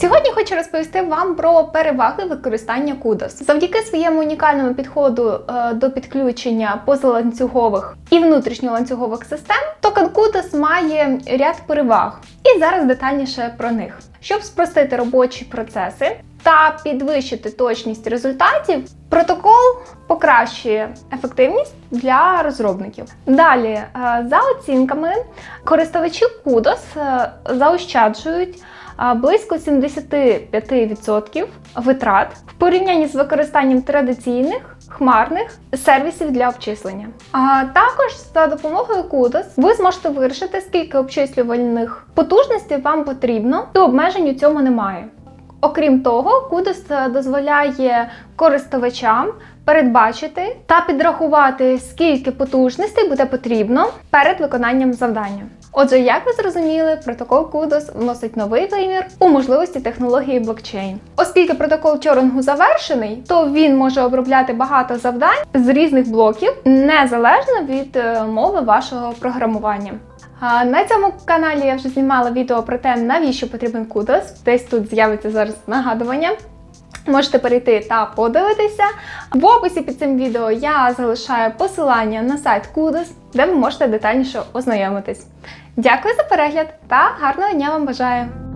Сьогодні хочу розповісти вам про переваги використання Kudos. Завдяки своєму унікальному підходу е, до підключення позаланцюгових і внутрішньоланцюгових систем, токен Kudos має ряд переваг. І зараз детальніше про них. Щоб спростити робочі процеси та підвищити точність результатів, протокол покращує ефективність для розробників. Далі, е, за оцінками, користувачі Kudos е, заощаджують близько 75% витрат в порівнянні з використанням традиційних хмарних сервісів для обчислення. А також за допомогою Kudos ви зможете вирішити, скільки обчислювальних потужностей вам потрібно, і обмежень у цьому немає. Окрім того, Kudos дозволяє користувачам передбачити та підрахувати, скільки потужностей буде потрібно перед виконанням завдання. Отже, як ви зрозуміли, протокол Kudos вносить новий вимір у можливості технології блокчейн. Оскільки протокол Тьорингу завершений, то він може обробляти багато завдань з різних блоків, незалежно від е, мови вашого програмування. На цьому каналі я вже знімала відео про те, навіщо потрібен Kudos. Десь тут з'явиться зараз нагадування. Можете перейти та подивитися. В описі під цим відео я залишаю посилання на сайт Kudos, де ви можете детальніше ознайомитись. Дякую за перегляд та гарного дня вам бажаю!